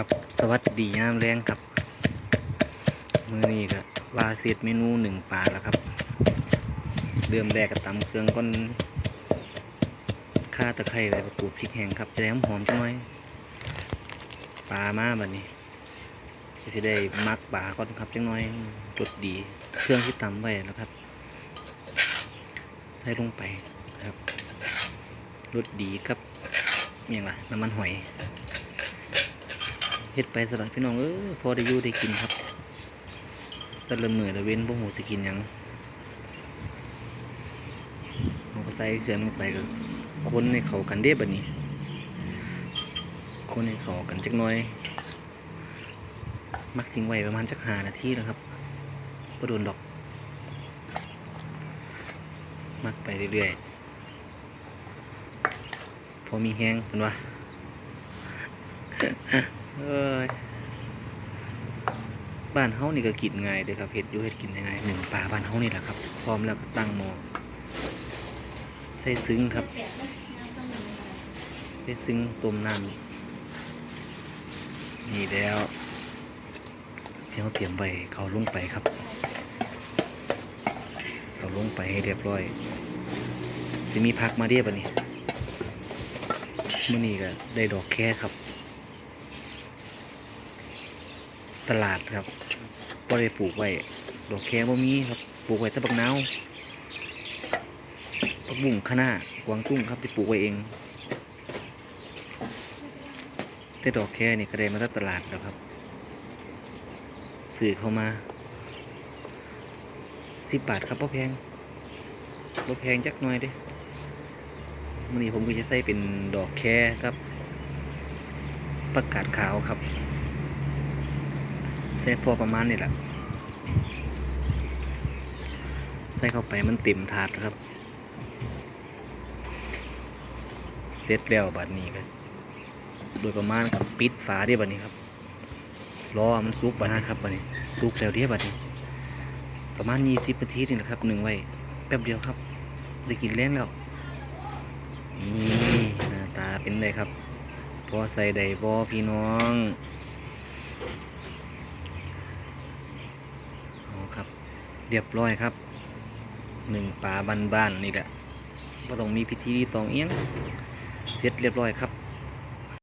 ครับสวัสดียามแรงครับ มือนี้ก็ว่าเสร็จเมนูหนึ่งปลาแล้วครับเริ่มแรกก็ตำเครื่องก้นข่าตะไคร้ใบมะกูดพริกแห้งครับจะได้หอมๆจังหน่อยปลามาบัดนี้ก็จะได้มักปลาก่อนครับจังหน่อยรสดีเครื่องที่ตำไว้แล้วครับ ใส่ลงไปครับรสดีครับอหย่างไรน้ำมันหอย เฮ็ดไปสลัดพี่น้องเออพอได้ยู่ได้กินครับแต่ละมือละเว้นบ่ฮู้สิกินยังเราก็ใส่เครื่องลงไปก็คนให้เขากันเด้บัดนี้ คนให้เขากันจักน่อย มักทิ้งไว้ประมาณจัก5นาทีนะครับบ่โดนดอก มักไปเรื่อยๆ พอมีแห้งเห็นว่า เอ้ยบ้านเฮานี่ก็กินง่ายเด้อครับเฮ็ดอยู่เฮ็ดกินง่ายหนึ่งปลาบ้านเฮานี่แหละครับ พร้อมแล้วก็ตั้งหม้อใส่ซึ้งครับใส่ซึ้งต้มน้ำนี่แล้วที่เราเตรียมไว้เขาลงไปครับ เขาลงไปให้เรียบร้อย จะมีพักมาเรียบอันนี้มื่อนี้ก็ได้ดอกแค่ครับ ตลาดครับก็ได้ปลูกไว้ดอกแคบ่มีครับ ปลูกไว้ตะบักนาวปักบุ้งคะน้ากวางตุ้งครับที่ปลูกไว้เองแต่ดอกแคนี่ก็ได้มาจากตลาดแล้วครับสื่อเข้ามาสิบบาทครับพ่แพงพ่แพงจักหน่อยเด้วันนี้ผมก็จะใส่เป็นดอกแคครับ ประกาศขาวครับ ใส่พอประมาณนี่แหละ ใส่เข้าไปมันเต็มถาดครับ เสร็จแล้วบัดนี้ก็โดยประมาณกับปิดฝาเดียบัดนี้ครับรอมันซุกบัดนะครับบัดนี้ซุกแล้วเดียบัดนี้ ประมาณยี่สิบนาทีนี่แหละครับหนึ่งไว้แป๊บเดียวครับ ได้กินแรงแล้วนี่หน้าตาเป็นไงครับพอใส่ได้บอพี่น้อง เอาครับ เรียบร้อยครับหนึ่งปลาบ้านๆนี่แหละก็ต้องมีพิธีตองเอี้ยงเสร็จเรียบร้อยครับ